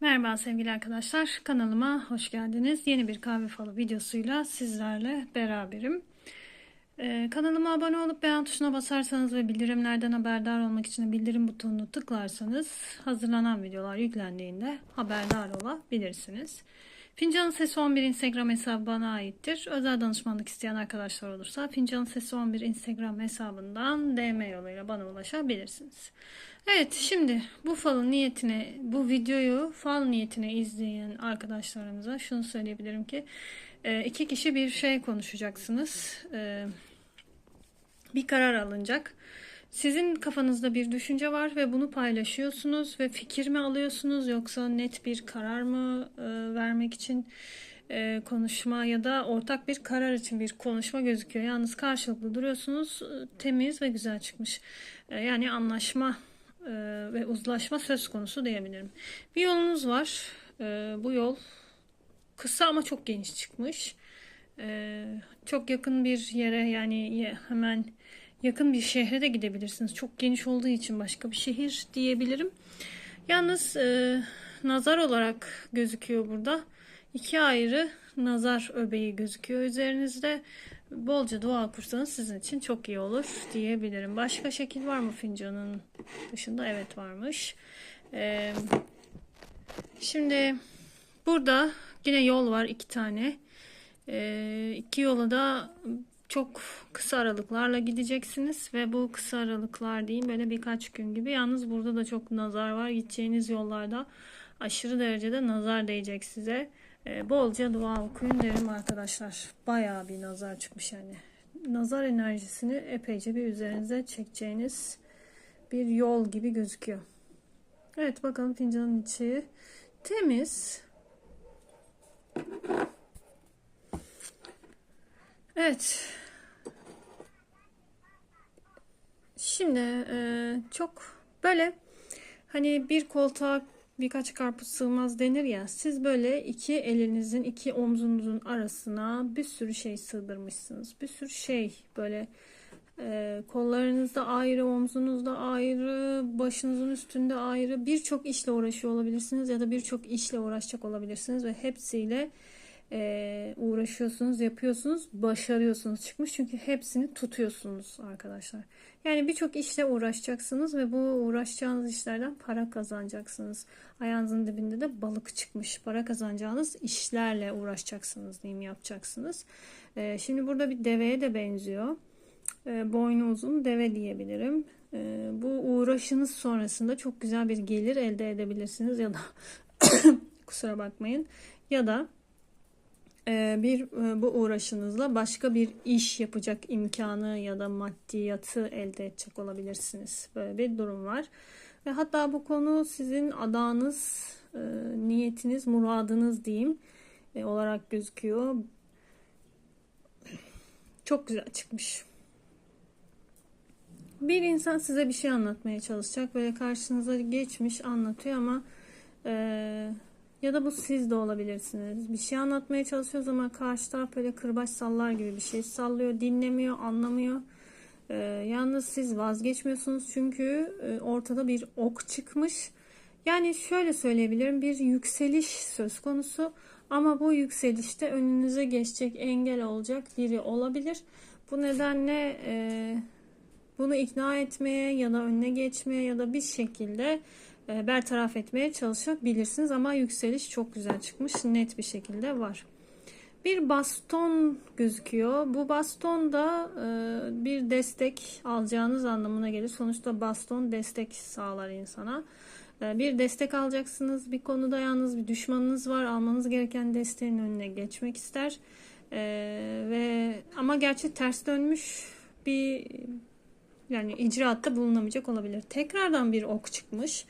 Merhaba sevgili arkadaşlar. Kanalıma hoş geldiniz. Yeni bir kahve falı videosuyla sizlerle beraberim. Ee, kanalıma abone olup beğen tuşuna basarsanız ve bildirimlerden haberdar olmak için bildirim butonunu tıklarsanız hazırlanan videolar yüklendiğinde haberdar olabilirsiniz. Fincanın Sesi 11 Instagram hesabı bana aittir. Özel danışmanlık isteyen arkadaşlar olursa Fincanın Sesi 11 Instagram hesabından DM yoluyla bana ulaşabilirsiniz. Evet şimdi bu falın niyetine bu videoyu fal niyetine izleyen arkadaşlarımıza şunu söyleyebilirim ki e, iki kişi bir şey konuşacaksınız. E, bir karar alınacak. Sizin kafanızda bir düşünce var ve bunu paylaşıyorsunuz ve fikir mi alıyorsunuz yoksa net bir karar mı e, vermek için e, konuşma ya da ortak bir karar için bir konuşma gözüküyor. Yalnız karşılıklı duruyorsunuz e, temiz ve güzel çıkmış. E, yani anlaşma e, ve uzlaşma söz konusu diyebilirim. Bir yolunuz var. E, bu yol kısa ama çok geniş çıkmış. E, çok yakın bir yere yani hemen yakın bir şehre de gidebilirsiniz. Çok geniş olduğu için başka bir şehir diyebilirim. Yalnız e, nazar olarak gözüküyor burada. İki ayrı nazar öbeği gözüküyor üzerinizde. Bolca dua kursanız sizin için çok iyi olur diyebilirim. Başka şekil var mı fincanın dışında? Evet varmış. Ee, şimdi burada yine yol var iki tane. Ee, iki yola da çok kısa aralıklarla gideceksiniz ve bu kısa aralıklar değil böyle birkaç gün gibi. Yalnız burada da çok nazar var. Gideceğiniz yollarda aşırı derecede nazar değecek size. Ee, bolca dua okuyun derim arkadaşlar. Bayağı bir nazar çıkmış yani. Nazar enerjisini epeyce bir üzerinize çekeceğiniz bir yol gibi gözüküyor. Evet bakalım fincanın içi temiz. Evet. Şimdi e, çok böyle hani bir koltuğa birkaç karpuz sığmaz denir ya. Siz böyle iki elinizin iki omzunuzun arasına bir sürü şey sığdırmışsınız. Bir sürü şey böyle e, kollarınızda ayrı, omzunuzda ayrı, başınızın üstünde ayrı birçok işle uğraşıyor olabilirsiniz ya da birçok işle uğraşacak olabilirsiniz ve hepsiyle e, uğraşıyorsunuz, yapıyorsunuz, başarıyorsunuz çıkmış. Çünkü hepsini tutuyorsunuz arkadaşlar. Yani birçok işle uğraşacaksınız ve bu uğraşacağınız işlerden para kazanacaksınız. Ayağınızın dibinde de balık çıkmış. Para kazanacağınız işlerle uğraşacaksınız diyeyim yapacaksınız. E, şimdi burada bir deveye de benziyor. E, boynu uzun deve diyebilirim. E, bu uğraşınız sonrasında çok güzel bir gelir elde edebilirsiniz ya da kusura bakmayın ya da bir e, bu uğraşınızla başka bir iş yapacak imkanı ya da maddiyatı elde edecek olabilirsiniz. Böyle bir durum var. Ve hatta bu konu sizin adağınız, e, niyetiniz, muradınız diyeyim e, olarak gözüküyor. Çok güzel çıkmış. Bir insan size bir şey anlatmaya çalışacak. Böyle karşınıza geçmiş anlatıyor ama eee ya da bu siz de olabilirsiniz. Bir şey anlatmaya çalışıyoruz ama karşı taraf böyle kırbaç sallar gibi bir şey sallıyor, dinlemiyor, anlamıyor. Ee, yalnız siz vazgeçmiyorsunuz çünkü e, ortada bir ok çıkmış. Yani şöyle söyleyebilirim bir yükseliş söz konusu ama bu yükselişte önünüze geçecek engel olacak biri olabilir. Bu nedenle e, bunu ikna etmeye ya da önüne geçmeye ya da bir şekilde bertaraf etmeye çalışabilirsiniz ama yükseliş çok güzel çıkmış net bir şekilde var. Bir baston gözüküyor. Bu baston da e, bir destek alacağınız anlamına gelir. Sonuçta baston destek sağlar insana. E, bir destek alacaksınız. Bir konuda yalnız bir düşmanınız var. Almanız gereken desteğin önüne geçmek ister. Ve ama gerçi ters dönmüş bir yani icraatta bulunamayacak olabilir. Tekrardan bir ok çıkmış.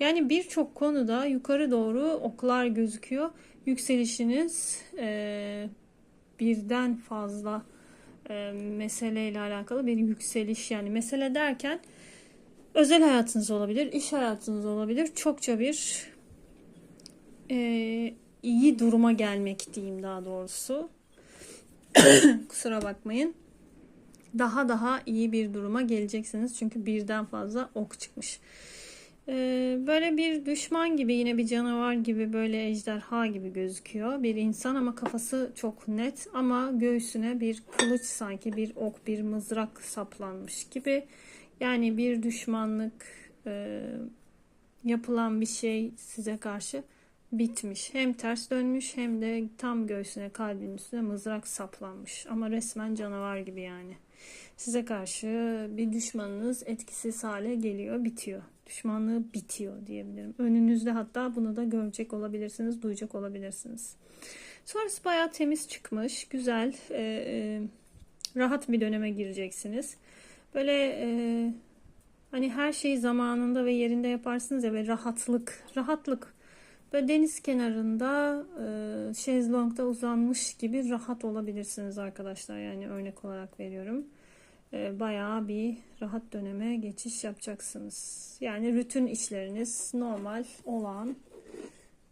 Yani birçok konuda yukarı doğru oklar gözüküyor. Yükselişiniz e, birden fazla e, meseleyle alakalı bir yükseliş yani mesele derken özel hayatınız olabilir, iş hayatınız olabilir. Çokça bir e, iyi duruma gelmek diyeyim daha doğrusu. Kusura bakmayın. Daha daha iyi bir duruma geleceksiniz çünkü birden fazla ok çıkmış. Ee, böyle bir düşman gibi yine bir canavar gibi böyle ejderha gibi gözüküyor. Bir insan ama kafası çok net ama göğsüne bir kılıç sanki bir ok bir mızrak saplanmış gibi. Yani bir düşmanlık e, yapılan bir şey size karşı bitmiş. Hem ters dönmüş hem de tam göğsüne kalbinin üstüne mızrak saplanmış. Ama resmen canavar gibi yani. Size karşı bir düşmanınız etkisiz hale geliyor, bitiyor. Düşmanlığı bitiyor diyebilirim. Önünüzde hatta bunu da görecek olabilirsiniz, duyacak olabilirsiniz. Sonrası bayağı temiz çıkmış, güzel, e, e, rahat bir döneme gireceksiniz. Böyle e, hani her şeyi zamanında ve yerinde yaparsınız ya ve rahatlık, rahatlık. Böyle deniz kenarında e, şezlongda uzanmış gibi rahat olabilirsiniz arkadaşlar. Yani örnek olarak veriyorum. E, bayağı bir rahat döneme geçiş yapacaksınız. Yani rutin işleriniz normal olan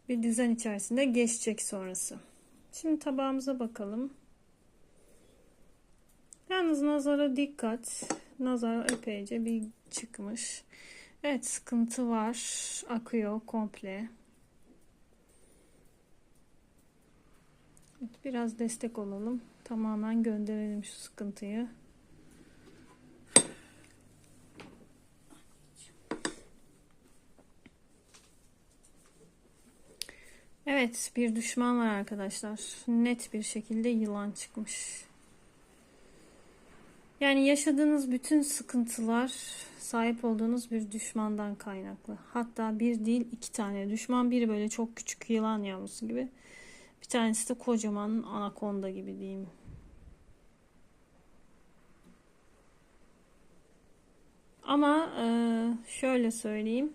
bir düzen içerisinde geçecek sonrası. Şimdi tabağımıza bakalım. Yalnız nazara dikkat. Nazar epeyce bir çıkmış. Evet sıkıntı var. Akıyor komple. Biraz destek olalım. Tamamen gönderelim şu sıkıntıyı. Evet, bir düşman var arkadaşlar. Net bir şekilde yılan çıkmış. Yani yaşadığınız bütün sıkıntılar sahip olduğunuz bir düşmandan kaynaklı. Hatta bir değil iki tane düşman. Biri böyle çok küçük yılan yavrusu gibi. Bir tanesi de kocaman anakonda gibi diyeyim. Ama e, şöyle söyleyeyim.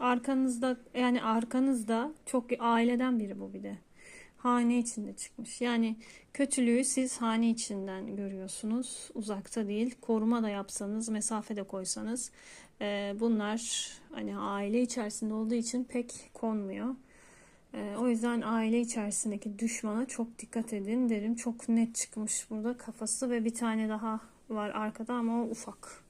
Arkanızda yani arkanızda çok aileden biri bu bir de. Hane içinde çıkmış. Yani kötülüğü siz hane içinden görüyorsunuz. Uzakta değil. Koruma da yapsanız, mesafe de koysanız e, bunlar hani aile içerisinde olduğu için pek konmuyor. E, o yüzden aile içerisindeki düşmana çok dikkat edin derim. Çok net çıkmış burada kafası ve bir tane daha var arkada ama o ufak.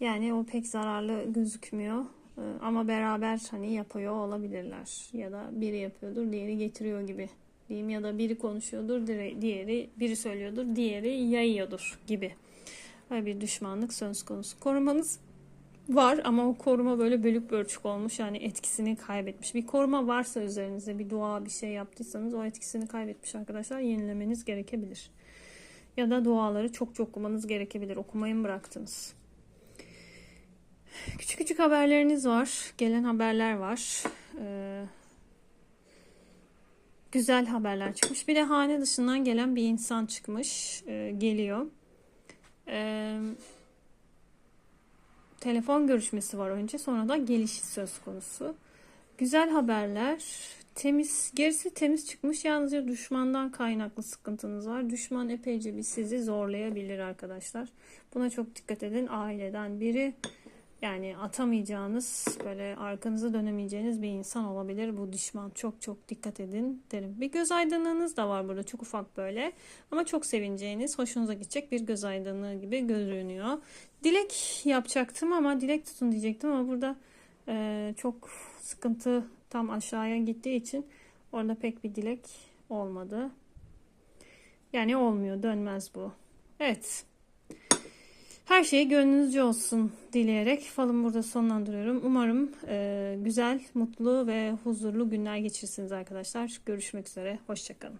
Yani o pek zararlı gözükmüyor. Ee, ama beraber hani yapıyor olabilirler. Ya da biri yapıyordur, diğeri getiriyor gibi diyeyim. Ya da biri konuşuyordur, diğeri biri söylüyordur, diğeri yayıyordur gibi. Böyle bir düşmanlık söz konusu. Korumanız var ama o koruma böyle bölük bölçük olmuş yani etkisini kaybetmiş. Bir koruma varsa üzerinizde bir dua bir şey yaptıysanız o etkisini kaybetmiş arkadaşlar yenilemeniz gerekebilir. Ya da duaları çok çok okumanız gerekebilir. Okumayı mı bıraktınız? Küçük küçük haberleriniz var. Gelen haberler var. Ee, güzel haberler çıkmış. Bir de hane dışından gelen bir insan çıkmış. Ee, geliyor. Ee, telefon görüşmesi var önce. Sonra da gelişi söz konusu. Güzel haberler. Temiz, gerisi temiz çıkmış. Yalnızca düşmandan kaynaklı sıkıntınız var. Düşman epeyce bir sizi zorlayabilir arkadaşlar. Buna çok dikkat edin. Aileden biri yani atamayacağınız, böyle arkanıza dönemeyeceğiniz bir insan olabilir bu düşman. Çok çok dikkat edin derim. Bir göz aydınlığınız da var burada çok ufak böyle. Ama çok sevineceğiniz, hoşunuza gidecek bir göz aydınlığı gibi görünüyor. Dilek yapacaktım ama dilek tutun diyecektim ama burada e, çok sıkıntı tam aşağıya gittiği için orada pek bir dilek olmadı. Yani olmuyor, dönmez bu. Evet. Her şey gönlünüzce olsun dileyerek falımı burada sonlandırıyorum. Umarım e, güzel, mutlu ve huzurlu günler geçirirsiniz arkadaşlar. Görüşmek üzere. Hoşçakalın.